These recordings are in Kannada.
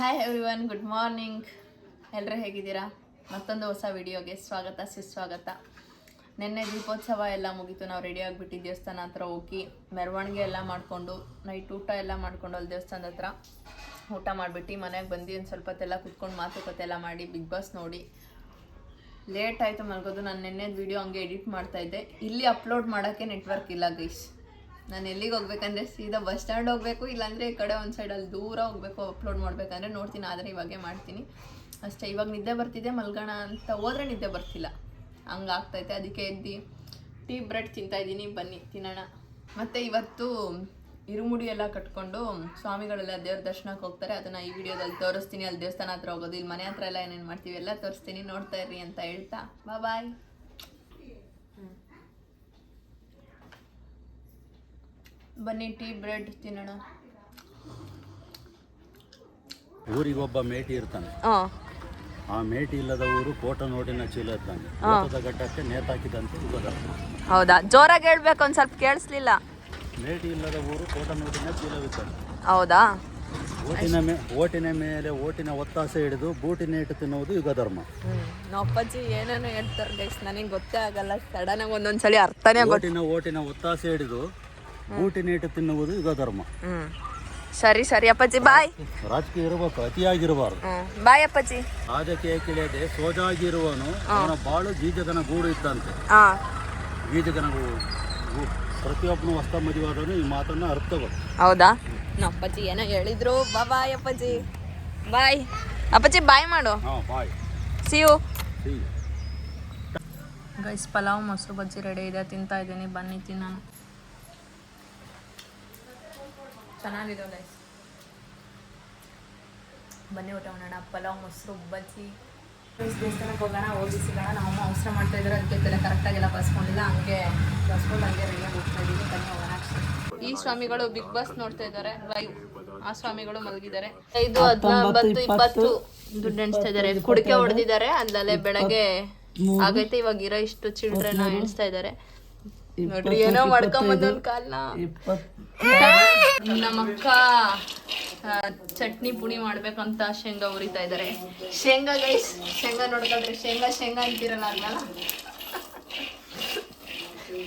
Hi everyone good morning ಎಲ್ಲರೂ ಹೇಗಿದ್ದೀರಾ? ಮತ್ತೊಂದು ಹೊಸ ವಿಡಿಯೋಗೆ ಸ್ವಾಗತ, ಸುಸ್ವಾಗತ. ನಿನ್ನೆ ದೀಪೋತ್ಸವ ಎಲ್ಲ ಮುಗೀತು. ನಾವು ರೆಡಿ ಆಗಿಬಿಟ್ಟು ದೇವಸ್ಥಾನ ಹತ್ರ ಹೋಗಿ. ಮೆರವಣಿಗೆ ಎಲ್ಲ ಮಾಡಿಕೊಂಡು ನೈಟ್ ಊಟ ಎಲ್ಲ ಮಾಡ್ಕೊಂಡು ಅಲ್ಲಿ ದೇವಸ್ಥಾನದ ಹತ್ರ ಊಟ ಮಾಡಿಬಿಟ್ಟು ಮನೆಗೆ ಬಂದು ಒಂದು ಸ್ವಲ್ಪ ಹೊತ್ತೆಲ್ಲ ಕುತ್ಕೊಂಡು ಮಾತುಕತೆ ಎಲ್ಲ ಮಾಡಿ ಬಿಗ್ ಬಾಸ್ ನೋಡಿ. ಲೇಟ್ ಆಯಿತು ಮಲ್ಗೋದು. ನಾನು ನಿನ್ನೆದು ವಿಡಿಯೋ ಹಂಗೆ ಎಡಿಟ್ ಮಾಡ್ತಾಯಿದ್ದೆ ಇಲ್ಲಿ ಅಪ್ಲೋಡ್ ಮಾಡೋಕ್ಕೆ ನೆಟ್ವರ್ಕ್ ಇಲ್ಲ ಗೈಸ್ ನಾನು ಎಲ್ಲಿಗೆ ಹೋಗ್ಬೇಕಂದ್ರೆ ಸೀದಾ ಬಸ್ ಸ್ಟ್ಯಾಂಡ್ ಹೋಗಬೇಕು, ಇಲ್ಲಾಂದರೆ ಈ ಕಡೆ ಒಂದು ಸೈಡಲ್ಲಿ ದೂರ ಹೋಗಬೇಕು ಅಪ್ಲೋಡ್ ಮಾಡಬೇಕಂದ್ರೆ ನೋಡ್ತೀನಿ, ಆದರೆ ಇವಾಗೆ ಮಾಡ್ತೀನಿ. ಅಷ್ಟೇ, ಇವಾಗ ನಿದ್ದೆ ಬರ್ತಿದೆ, ಮಲ್ಗೋಣ ಅಂತ ಹೋದ್ರೆ ನಿದ್ದೆ ಬರ್ತಿಲ್ಲ. ಹಂಗಾಗ್ತೈತೆ ಅದಕ್ಕೆ ಎದ್ದು ಟೀ ಬ್ರೆಡ್ ತಿಂತಾ ಇದ್ದೀನಿ, ಬನ್ನಿ, ತಿನ್ನೋಣ. ಮತ್ತು ಇವತ್ತು ಇರುಮುಡಿ ಎಲ್ಲ ಕಟ್ಕೊಂಡು ಸ್ವಾಮಿಗಳೆಲ್ಲ ದೇವ್ರ ದರ್ಶನಕ್ಕೆ ಹೋಗ್ತಾರೆ, ಅದನ್ನು ಈ ವಿಡಿಯೋದಲ್ಲಿ ತೋರಿಸ್ತೀನಿ. ಅಲ್ಲಿ ದೇವಸ್ಥಾನ ಹತ್ರ ಹೋಗೋದು, ಇಲ್ಲಿ ಮನೆ ಹತ್ರ ಎಲ್ಲ ಏನೇನು ಮಾಡ್ತೀವಿ ಎಲ್ಲ ತೋರಿಸ್ತೀನಿ, ನೋಡ್ತಾ ಇರ್ರಿ ಅಂತ ಹೇಳ್ತಾ. ಬಾಯ್ ಬನ್ನಿ ಟೀ ಬ್ರೆಡ್ ತಿನ್ನೋಣ. ಊರಿಗೊಬ್ಬ ಮೇಟಿ ಇರ್ತಾನೆ. ಆ. ಮೇಟಿ ಇಲ್ಲದ ಊರು ಕೋಟ ನೋಡಿನ ಚೀಲ ಇರ್ತಾನೆ. ಕೋಟದ ಘಟ್ಟಕ್ಕೆ ನೇತಾಕಿದಂತೆ ಹೌದಾ? ಜೋರಾಗಿ ಹೇಳ್ಬೇಕು ಒಂದ್ ಸ್ವಲ್ಪ ಕೇಳಿಸ್ಲಿಲ್ಲ. ಮೇಟಿ ಇಲ್ಲದ ಊರು ಕೋಟ ಚೀಲ ಇರ್ತಾನೆ. ಹೌದಾ? ಓಟಿನ ಮೇ ಓಟಿನ ಮೇಲೆ ಓಟಿನ ಒತ್ತಾಸೆ ಹಿಡಿದು ಬೂಟಿನ ಇಟ್ಟು ತಿನ್ನುವುದು ಯುಗ ಧರ್ಮ ನಮ್ಮ ಅಪ್ಪಾಜಿ ಏನೇನೋ ಹೇಳ್ತಾರೆ ಗೈಸ್ ನನಗೆ ಗೊತ್ತೇ ಆಗಲ್ಲ. ಸಡನ್ ಆಗಿ ಒಂದೊಂದ್ಸಲಿ ಅರ್ಥನೇ ಓಟಿನ ಓಟಿನ ಒತ್ತಾಸೆ ಹಿಡಿದು ಬೂಟಿನ ನೀಟು ತಿನ್ನುವುದು ಯುಗ ಧರ್ಮ. ಹ್ಮ್. ಸರಿ ಸರಿ ಅಪ್ಪಾಜಿ ಬಾಯ್. ರಾಜಕೀಯ ಇರಬೇಕು ಅತಿಯಾಗಿರಬಾರದು. ಹ್ಮ್. ಬಾಯ್ ಅಪ್ಪಾಜಿ. ರಾಜಕೀಯಕ್ಕಿಳಿಯದೆ ಸೋಜಾಗಿರುವನು ಅವನ ಬಾಳು ಗೀಜಗನ ಗೂಡು ಇತ್ತಂತೆ. ಹಾ. ಗೀಜಗನ ಗೂಡು ಗೂಡು. ಪ್ರತಿಯೊಬ್ಬನು ಹೊಸ ಮದುವಾದನು ಈ ಮಾತನ್ನು ಅರ್ಥಗಳು. ಹೌದಾ? ನಮ್ಮ ಅಪ್ಪಾಜಿ ಏನೋ ಹೇಳಿದ್ರು. ಬಾ ಬಾಯ್ ಅಪ್ಪಾಜಿ. ಬಾಯ್. ಅಪ್ಪಾಜಿ ಬಾಯ್ ಮಾಡು. ಹಾಂ bye. See you you guys pulao ಮೊಸರು ಬಜ್ಜಿ ರೆಡಿ ಇದೆ. ತಿಂತಾ ಇದ್ದೀನಿ. ಬನ್ನಿ ತಿನ್ನೋಣ. ಚೆನ್ನಾಗಿದೆ ಗೈಸ್ ಬನ್ನಿ ಊಟ ಮಾಡೋಣ. ಪಲಾವ್ ಮೊಸರು ಬಜ್ಜಿ. ದೇವಸ್ಥಾನಕ್ಕೆ ಹೋಗೋಣ ಹೋಗಿ ಸಿಗೋಣ. ನಮ್ಮಮ್ಮ ಅವಸರ ಮಾಡ್ತಾ ಇದ್ದಾರೆ. ಅದಕ್ಕೆ ತಲೆ ಕರೆಕ್ಟಾಗೆಲ್ಲ ಬಸ್ಕೊಂಡಿಲ್ಲ. ಹಂಗೆ ಬಸ್ಕೊಂಡು ಹಂಗೆ ರೆಡಿಯಾಗಿ ಹೋಗ್ತಾ ಇದ್ದೀವಿ ಬನ್ನಿ ಹೋಗೋಣ ಈ ಸ್ವಾಮಿಗಳು ಬಿಗ್ ಬಾಸ್ ನೋಡ್ತಾ ಇದ್ದಾರೆ. ಲೈವ್ ಆ ಸ್ವಾಮಿಗಳು ಮಲಗಿದ್ದಾರೆ. ಐದು ಹದಿನೊಂಬತ್ತು ಇಪ್ಪತ್ತು ದುಡ್ಡು ಎಣಿಸ್ತಾ ಇದ್ದಾರೆ. ಕುಡಿಕೆ ಹೊಡೆದಿದ್ದಾರೆ. ಅಲ್ಲಲ್ಲೇ ಬೆಳಗ್ಗೆ ಆಗೈತೆ. ಇವಾಗ ಇರೋ ಇಷ್ಟು ಚಿಲ್ಡ್ರನ್ ಎಣಿಸ್ತಾ ಇದ್ದಾರೆ. ನೋಡ್ರಿ ಏನೋ ಮಾಡ್ಕೊಂಬಂದ ಒಂದ್ ಕಾಲ್ನ. ನಮ್ಮಕ್ಕ ಚಟ್ನಿ ಪುಡಿ ಮಾಡ್ಬೇಕಂತ ಶೇಂಗಾ ಉರಿತಾ ಇದ್ದಾರೆ ಶೇಂಗಾ ಗೈಸ್ ಶೇಂಗಾ ನೋಡ್ಕೊಂಡ್ರೆ ಶೇಂಗಾ ಶೇಂಗಾ ಅಂತಿರಲ್ಲ ಅದನ್ನ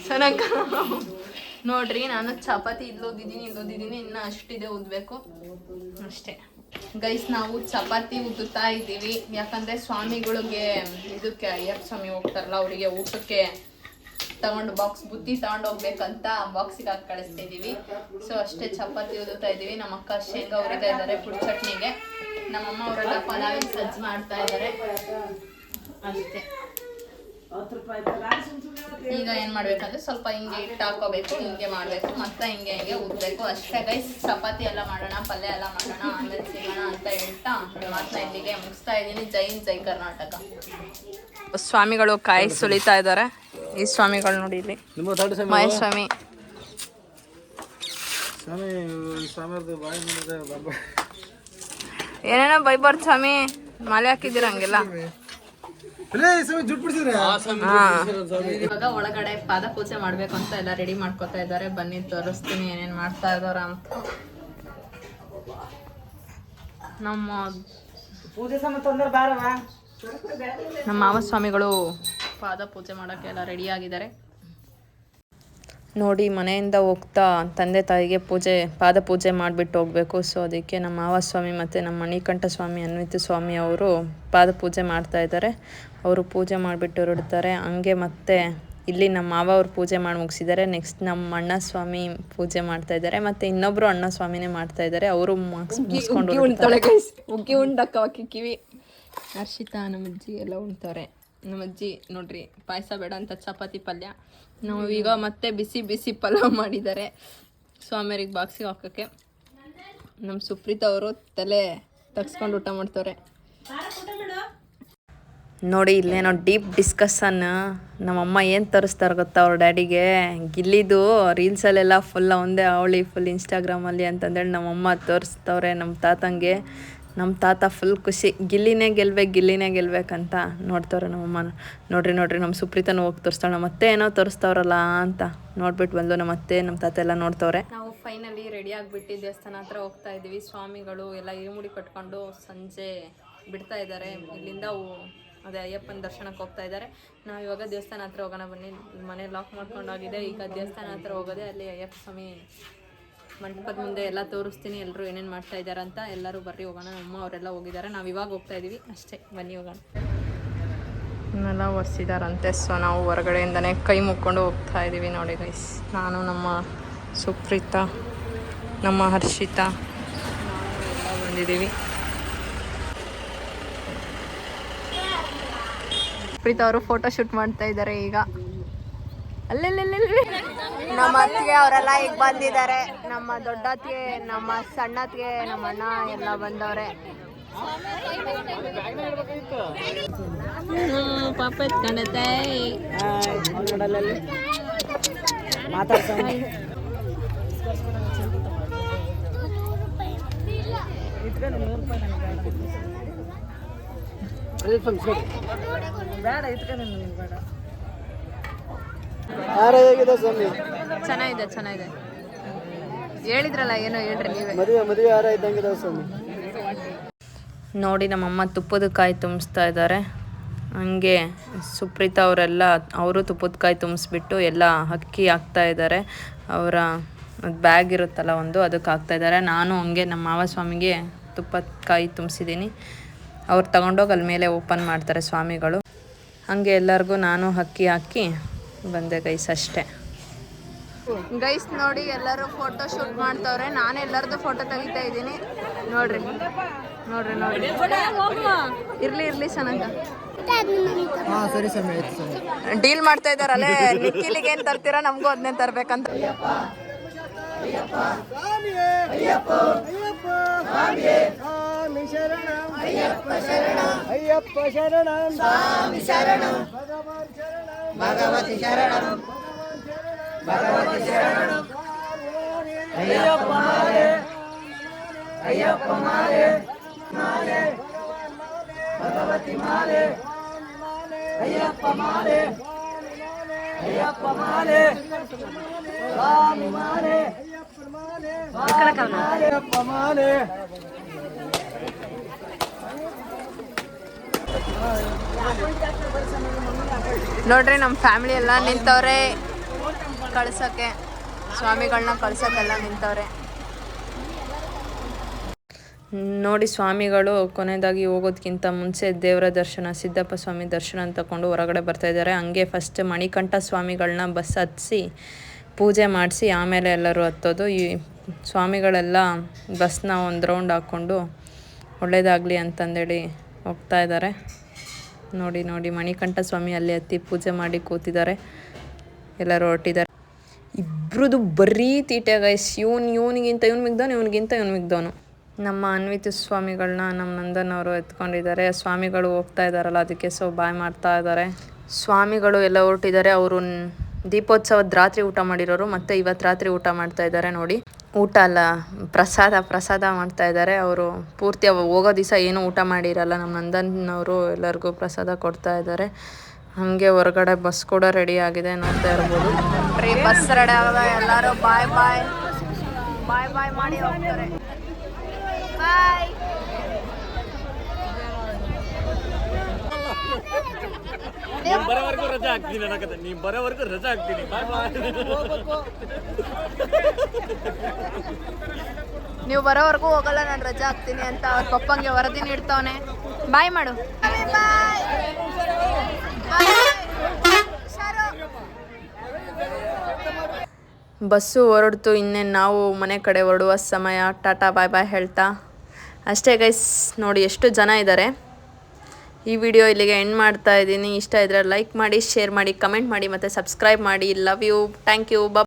ಸನಕ, ನೋಡ್ರಿ, ನಾನು ಚಪಾತಿ ಇದ್ಲೋದಿದ್ದೀನಿ ಇದ್ಲೋದಿದ್ದೀನಿ, ಇನ್ನು ಅಷ್ಟಿದೆ ಉದ್ಬೇಕು. ಅಷ್ಟೇ. ಗೈಸ್ ನಾವು ಚಪಾತಿ ಉದ್ದುತ್ತಾ ಇದ್ದೀವಿ. ಯಾಕಂದ್ರೆ ಸ್ವಾಮಿಗಳಿಗೆ ಇದಕ್ಕೆ ಅಯ್ಯಪ್ಪ ಸ್ವಾಮಿ ಹೋಗ್ತಾರಲ್ಲ, ಅವರಿಗೆ ಊಟಕ್ಕೆ ತಗೊಂಡು ಬಾಕ್ಸ್ ಬುತ್ತಿ ತಗೊಂಡು ಹೋಗ್ಬೇಕಂತ ಬಾಕ್ಸಿಗೆ ಹಾಕಿ ಕಳಿಸ್ತಾ ಇದೀವಿ ಸೊ ಅಷ್ಟೇ ಚಪಾತಿ ಉದುತ್ತಾ ಇದೀವಿ. ನಮ್ಮ ಅಕ್ಕ ಶೇಂಗಾ ಉರಿತಾ ಇದ್ದಾರೆ ಪುಡಿ ಚಟ್ನಿಗೆ. ನಮ್ಮಮ್ಮ ಅವರೆಲ್ಲ ಪಲಾವಿನ ಸಜ್ಜು ಮಾಡ್ತಾ ಇದ್ದಾರೆ. ಅಷ್ಟೇ. ಈಗ ಏನ್ ಮಾಡ್ಬೇಕಂದ್ರೆ ಸ್ವಲ್ಪ ಹಿಂಗೆ ಹಿಟ್ಟು ಹಾಕೋಬೇಕು ಹಿಂಗೆ ಮಾಡ್ಬೇಕು ಮತ್ತೆ ಹಿಂಗೆ ಹಿಂಗೆ ಉದ್ಬೇಕು. ಅಷ್ಟೇ ಗೈಸ್ ಚಪಾತಿ ಎಲ್ಲ ಮಾಡೋಣ ಪಲ್ಯ ಎಲ್ಲ ಮಾಡೋಣ ಆಮೇಲೆ ಸಿಗೋಣ ಅಂತ ಹೇಳ್ತಾ ಮಾತ್ರ ಇಲ್ಲಿಗೆ ಮುಗಿಸ್ತಾ ಇದ್ದೀನಿ ಜೈ ಹಿಂದ್, ಜೈ ಕರ್ನಾಟಕ. ಸ್ವಾಮಿಗಳು ಕಾಯಿ ಸುಲಿತಾ ಇದ್ದಾರೆ. ಈ ಸ್ವಾಮಿಗಳು ನೋಡಿ ಇಲ್ಲಿ ಮಹೇಶ್ ಸ್ವಾಮಿ. ಏನೇನೋ ಬೈಬಾರ್ದು ಸ್ವಾಮಿ ಮಾಲೆ ಹಾಕಿದ್ದೀರ ಹಂಗೆಲ್ಲ. ಇವಾಗ ಒಳಗಡೆ ಪಾದ ಪೂಜೆ ಮಾಡ್ಬೇಕು ಅಂತ ಎಲ್ಲ ರೆಡಿ ಮಾಡ್ಕೊತಾ ಇದ್ದಾರೆ. ಬನ್ನಿ ತೋರಿಸ್ತೀನಿ ಏನೇನ್ ಮಾಡ್ತಾ ಇದಾರ ಅಂತ. ನಮ್ಮ ಪೂಜೆ ನಮ್ಮ ಮಾವ ಸ್ವಾಮಿಗಳು ಪಾದ ಪೂಜೆ ಮಾಡೋಕ್ಕೆ ಎಲ್ಲ ರೆಡಿ ಆಗಿದ್ದಾರೆ. ನೋಡಿ ಮನೆಯಿಂದ ಹೋಗ್ತಾ ತಂದೆ ತಾಯಿಗೆ ಪೂಜೆ ಪಾದ ಪೂಜೆ ಮಾಡಿಬಿಟ್ಟು ಹೋಗಬೇಕು. ಸೊ ಅದಕ್ಕೆ ನಮ್ಮ ಮಾವ ಸ್ವಾಮಿ ಮತ್ತು ನಮ್ಮ ಮಣಿಕಂಠ ಸ್ವಾಮಿ ಅನ್ವಿತ ಸ್ವಾಮಿ ಅವರು ಪಾದ ಪೂಜೆ ಮಾಡ್ತಾ ಇದ್ದಾರೆ. ಅವರು ಪೂಜೆ ಮಾಡಿಬಿಟ್ಟು ಹೊರಡ್ತಾರೆ. ಹಂಗೆ ಮತ್ತೆ ಇಲ್ಲಿ ನಮ್ಮ ಮಾವ ಅವರು ಪೂಜೆ ಮಾಡಿ ಮುಗಿಸಿದ್ದಾರೆ. ನೆಕ್ಸ್ಟ್ ನಮ್ಮ ಅಣ್ಣ ಸ್ವಾಮಿ ಪೂಜೆ ಮಾಡ್ತಾ ಇದ್ದಾರೆ. ಮತ್ತೆ ಇನ್ನೊಬ್ರು ಅಣ್ಣ ಸ್ವಾಮಿನೇ ಮಾಡ್ತಾ ಇದ್ದಾರೆ. ಅವರು ಮುಗಿಸ್ಕೊಂಡು ಉಗ್ಗಿ ಉಂಡಕ್ಕ ಕಿವಿ. ಹರ್ಷಿತಾ ನಮ್ಮ ಅಜ್ಜಿ ಎಲ್ಲ ಉಣ್ತಾರೆ. ನಮ್ಮ ಅಜ್ಜಿ ನೋಡ್ರಿ, ಪಾಯಸ ಬೇಡ ಅಂತ ಚಪಾತಿ ಪಲ್ಯ. ನಾವು ಈಗ ಮತ್ತೆ ಬಿಸಿ ಬಿಸಿ ಪಲಾವ್ ಮಾಡಿದ್ದಾರೆ. ಸ್ವಾಮಿಯರಿಗೆ ಬಾಕ್ಸಿಗೆ ಹಾಕೋಕ್ಕೆ. ನಮ್ಮ ಸುಪ್ರೀತ್ ಅವರು ತಲೆ ತಗ್ಸ್ಕೊಂಡು ಊಟ ಮಾಡ್ತವ್ರೆ. ನೋಡಿ, ಇಲ್ಲೇನೋ ಡೀಪ್ ಡಿಸ್ಕಷನ್ ನಮ್ಮಮ್ಮ ಏನು ತರಿಸ್ತಾರೆ ಗೊತ್ತಾ ಅವ್ರ ಡ್ಯಾಡಿಗೆ ಗಿಲ್ಲಿದು ರೀಲ್ಸಲ್ಲೆಲ್ಲ ಫುಲ್ ಒಂದೇ ಅವಳಿ ಫುಲ್ ಇನ್ಸ್ಟಾಗ್ರಾಮಲ್ಲಿ ಅಂತಂದೇಳಿ ನಮ್ಮಮ್ಮ ತೋರಿಸ್ತವ್ರೆ ನಮ್ಮ ತಾತಂಗೆ. ನಮ್ಮ ತಾತ ಫುಲ್ ಖುಷಿ, ಗಿಲ್ಲಿನೇ ಗೆಲ್ಬೇಕು, ಗಿಲ್ಲಿನೇ ಗೆಲ್ಬೇಕಂತ ನೋಡ್ತವ್ರೆ ನಮ್ಮಮ್ಮ ನೋಡ್ರಿ ನೋಡ್ರಿ ನಮ್ಮ ಸುಪ್ರೀತನ ಹೋಗಿ ತೋರಿಸ್ತಾಳೆ ನಮ್ಮ ಏನೋ ತೋರಿಸ್ತವ್ರಲ್ಲ ಅಂತ ನೋಡ್ಬಿಟ್ಟು ಬಂದು ನಮ್ಮ ಅತ್ತೆ, ನಮ್ಮ ತಾತ ಎಲ್ಲ ನೋಡ್ತವ್ರೆ. ನಾವು ಫೈನಲಿ ರೆಡಿ ಆಗಿಬಿಟ್ಟು ದೇವಸ್ಥಾನ ಹತ್ರ ಹೋಗ್ತಾ ಇದ್ದೀವಿ. ಸ್ವಾಮಿಗಳು ಎಲ್ಲ ಇರುಮುಡಿ ಕಟ್ಕೊಂಡು ಸಂಜೆ ಬಿಡ್ತಾ ಇದ್ದಾರೆ. ಇಲ್ಲಿಂದ ಅದೇ ಅಯ್ಯಪ್ಪನ ದರ್ಶನಕ್ಕೆ ಹೋಗ್ತಾ ಇದ್ದಾರೆ. ನಾವು ಇವಾಗ ದೇವಸ್ಥಾನ ಹತ್ರ ಹೋಗೋಣ ಬನ್ನಿ. ಮನೆ ಲಾಕ್ ಮಾಡ್ಕೊಂಡೋಗಿದೆ. ಈಗ ದೇವಸ್ಥಾನ ಹತ್ರ ಹೋಗೋದೆ ಅಲ್ಲಿ ಅಯ್ಯಪ್ಪ ಸ್ವಾಮಿ ಮಂಟಪದ ಮುಂದೆ ಎಲ್ಲ ತೋರಿಸ್ತೀನಿ ಎಲ್ಲರೂ ಏನೇನು ಮಾಡ್ತಾ ಇದ್ದಾರೆ ಅಂತ. ಎಲ್ಲರೂ ಬರ್ರಿ ಹೋಗೋಣ, ನಮ್ಮ ಅವರೆಲ್ಲ ಹೋಗಿದ್ದಾರೆ. ನಾವು ಇವಾಗ ಹೋಗ್ತಾ ಇದ್ದೀವಿ ಅಷ್ಟೇ, ಬನ್ನಿ ಹೋಗೋಣ. ಇನ್ನೆಲ್ಲ ಒರೆಸಿದಾರಂತೆ, ಸೊ ನಾವು ಹೊರಗಡೆಯಿಂದನೇ ಕೈ ಮುಕ್ಕೊಂಡು ಹೋಗ್ತಾ ಇದ್ದೀವಿ ನೋಡಿ ಗೈಸ್ ನಾನು, ನಮ್ಮ ಸುಪ್ರೀತಾ, ನಮ್ಮ ಹರ್ಷಿತಾ ಎಲ್ಲ ಬಂದಿದ್ದೀವಿ. ಸುಪ್ರೀತಾ ಅವರು ಫೋಟೋ ಶೂಟ್ ಮಾಡ್ತಾ ಇದ್ದಾರೆ ಈಗ. ಅಲ್ಲೆಲ್ಲೆಲ್ಲೆ ನಮ್ಮ ಅತ್ತಿಗೆ ಅವರೆಲ್ಲ ಈಗ ಬಂದಿದ್ದಾರೆ. ನಮ್ಮ ದೊಡ್ಡತ್ತಿಗೆ ನಮ್ಮ ಸಣ್ಣತ್ತಿಗೆ ನಮ್ಮ ಅಣ್ಣ ಎಲ್ಲ ಬಂದವ್ರೆ. ಪಾಪ ಎತ್ಕೊಂಡೈತೆ ಚೆನ್ನಾಗಿದೆ ಚೆನ್ನಾಗಿದೆ. ಹೇಳಿದ್ರಲ್ಲ ಏನೋ ಹೇಳ್ರಿ ನೀವೇ. ಮದುವೆ ಮದುವೆ ಹಾರ ಇದ್ದಂಗಿದೆ ಸ್ವಾಮಿ. ನೋಡಿ ನಮ್ಮಮ್ಮ ತುಪ್ಪದ ಕಾಯಿ ತುಂಬಿಸ್ತಾ ಇದ್ದಾರೆ. ಹಂಗೆ ಸುಪ್ರೀತಾ ಅವರೆಲ್ಲ ಅವರು ತುಪ್ಪದ ಕಾಯಿ ತುಂಬಿಸ್ಬಿಟ್ಟು ಎಲ್ಲ ಅಕ್ಕಿ ಹಾಕ್ತಾ ಇದ್ದಾರೆ. ಅವರ ಬ್ಯಾಗ್ ಇರುತ್ತಲ್ಲ ಒಂದು ಅದಕ್ಕೆ ಹಾಕ್ತಾ ಇದ್ದಾರೆ. ನಾನು ಹಂಗೆ ನಮ್ಮ ಮಾವ ಸ್ವಾಮಿಗೆ ತುಪ್ಪದ ಕಾಯಿ ತುಂಬಿಸಿದ್ದೀನಿ. ಅವ್ರು ತಗೊಂಡೋಗಿ ಅಲ್ಲಿ ಮೇಲೆ ಓಪನ್ ಮಾಡ್ತಾರೆ ಸ್ವಾಮಿಗಳು. ಹಂಗೆ ಎಲ್ಲರಿಗೂ ನಾನು ಅಕ್ಕಿ ಹಾಕಿ ಬಂದೆ ಗೈಸ್ ಅಷ್ಟೇ. ಗೈಸ್ ನೋಡಿ ಎಲ್ಲರೂ ಫೋಟೋ ಶೂಟ್ ಮಾಡ್ತವ್ರೆ. ನಾನು ಎಲ್ಲರದ್ದು ಫೋಟೋ ತೆಗಿತಾ ಇದ್ದೀನಿ. ನೋಡ್ರಿ. ನೋಡ್ರಿ ನೋಡ್ರಿ. ಇರ್ಲಿ ಇರ್ಲಿ ಸನಂಗ. ಡೀಲ್ ಮಾಡ್ತಾ ಇದಾರಲ್ಲೇ ನಿಖಿಲಿಗೆ ಏನ್ ತರ್ತೀರಾ? ನಮಗೂ ಅದನ್ನೇ ತರ್ಬೇಕಂತ. ಅಯ್ಯಪ್ಪ ಶರಣ. ಸ್ವಾಮಿ ಶರಣ ಭಗವತಿ ಶರಣ ಭಗವತಿ ಶರಣ ಅಯ್ಯಪ್ಪ ಮಾಲೆ ಅಯ್ಯಪ್ಪ ಮಾಲೆ ಮಾಲೆ ಭಗವತಿ ಮಾಲೆ ಅಯ್ಯಪ್ಪ ಮಾಲೆ ಅಯ್ಯಪ್ಪ ಮಾಲೆ ಸ್ವಾಮಿ ಮಾಲೆ ಅಯ್ಯಪ್ಪ ಮಾಲೆ ನೋಡ್ರಿ ನಮ್ಮ ಫ್ಯಾಮಿಲಿ ಎಲ್ಲ ನಿಂತವ್ರೆ. ಕಳ್ಸಕ್ಕೆ ಸ್ವಾಮಿಗಳನ್ನ ಕಳ್ಸಕ್ಕೆಲ್ಲ ನಿಂತವ್ರೆ. ನೋಡಿ ಸ್ವಾಮಿಗಳು, ಕೊನೆಯದಾಗಿ ಹೋಗೋದಕ್ಕಿಂತ ಮುಂಚೆ ದೇವರ ದರ್ಶನ, ಸಿದ್ದಪ್ಪ ಸ್ವಾಮಿ ದರ್ಶನ ತಗೊಂಡು ಹೊರಗಡೆ ಬರ್ತಾ ಇದ್ದಾರೆ. ಹಂಗೆ ಫಸ್ಟ್ ಮಣಿಕಂಠ ಸ್ವಾಮಿಗಳನ್ನ ಬಸ್ ಹತ್ತಿಸಿ ಪೂಜೆ ಮಾಡಿಸಿ, ಆಮೇಲೆ ಎಲ್ಲರೂ ಹತ್ತೋದು. ಈ ಸ್ವಾಮಿಗಳೆಲ್ಲ ಬಸ್ನ ಒಂದು ರೌಂಡ್ ಹಾಕ್ಕೊಂಡು ಒಳ್ಳೆಯದಾಗಲಿ ಅಂತಂದೇಳಿ ಹೋಗ್ತಾ ಇದ್ದಾರೆ. ನೋಡಿ ನೋಡಿ ಮಣಿಕಂಠ ಸ್ವಾಮಿ ಅಲ್ಲಿ ಹತ್ತಿ ಪೂಜೆ ಮಾಡಿ ಕೂತಿದ್ದಾರೆ. ಎಲ್ಲರೂ ಹೊರಟಿದ್ದಾರೆ. ಇಬ್ರದ್ದು ಬರೀ ತೀಟೆ ಗೈಸ್ ಇವನು, ಇವನಿಗಿಂತ ಇವ್ನು ಮಿಗ್ದವನು, ಇವನಿಗಿಂತ ಇವ್ನು ಮಿಗ್ದವನು. ನಮ್ಮ ಅನ್ವಿತ ಸ್ವಾಮಿಗಳನ್ನ ನಮ್ಮ ನಂದನ್ ಅವರು ಎತ್ಕೊಂಡಿದ್ದಾರೆ. ಸ್ವಾಮಿಗಳು ಹೋಗ್ತಾ ಇದ್ದಾರಲ್ಲ, ಅದಕ್ಕೆ ಸೊ ಬಾಯ್ ಮಾಡ್ತಾ ಇದ್ದಾರೆ. ಸ್ವಾಮಿಗಳು ಎಲ್ಲ ಹೊರಟಿದ್ದಾರೆ. ಅವರು ದೀಪೋತ್ಸವದ ರಾತ್ರಿ ಊಟ ಮಾಡಿರೋರು, ಮತ್ತೆ ಇವತ್ತು ರಾತ್ರಿ ಊಟ ಮಾಡ್ತಾ ಇದ್ದಾರೆ, ನೋಡಿ. ಊಟ ಅಲ್ಲ, ಪ್ರಸಾದ ಪ್ರಸಾದ ಮಾಡ್ತಾ ಇದ್ದಾರೆ ಅವರು ಪೂರ್ತಿ ಹೋಗೋ ದಿವಸ ಏನೂ ಊಟ ಮಾಡಿರಲ್ಲ. ನಮ್ಮ ನಂದನ್ನವರು ಎಲ್ಲರಿಗೂ ಪ್ರಸಾದ ಕೊಡ್ತಾ ಇದ್ದಾರೆ ಹಾಗೆ ಹೊರಗಡೆ ಬಸ್ ಕೂಡ ರೆಡಿ ಆಗಿದೆ ನೋಡ್ತಾ ಇರ್ಬೋದು. ಬಸ್ ಎಲ್ಲರೂ ಬಾಯ್ ಬಾಯ್ ಬಾಯ್ ಬಾಯ್ ಮಾಡಿ ಹೋಗ್ತಾರೆ. ನೀನ್ ಬರೋವರೆಗೂ ರಜಾ ಹಾಕ್ತೀನಿ ಅನ್ನಕತ್ತೆ ನೀನ್ ಬರೋವರೆಗೂ ರಜಾ ಹಾಕ್ತೀನಿ. ನೀವು ಬರೋವರೆಗೂ ಹೋಗಲ್ಲ ನಾನು ರಜಾ ಹಾಕ್ತೀನಿ ಅಂತ ಅವ್ರ ಪಪ್ಪಂಗೆ ವರದಿ ನೀಡ್ತಾವನೆ. ಬಾಯ್ ಮಾಡು. ಬಸ್ಸು ಹೊರಡ್ತು ಇನ್ನೇನು ನಾವು ಮನೆ ಕಡೆ ಹೊರಡುವ ಸಮಯ. ಟಾಟಾ ಬಾಯ್ ಬಾಯ್ ಹೇಳ್ತಾ. ಅಷ್ಟೇ ಗೈಸ್ ನೋಡಿ ಎಷ್ಟು ಜನ ಇದ್ದಾರೆ ಈ ವಿಡಿಯೋ ಇಲ್ಲಿಗೆ ಎಂಡ್ ಮಾಡ್ತಾ ಇದ್ದೀನಿ. ಇಷ್ಟ ಇದ್ರೆ ಲೈಕ್ ಮಾಡಿ ಶೇರ್ ಮಾಡಿ ಕಮೆಂಟ್ ಮಾಡಿ ಮತ್ತು ಸಬ್ಸ್ಕ್ರೈಬ್ ಮಾಡಿ. ಲವ್ ಯು ಥ್ಯಾಂಕ್ ಯು ಬ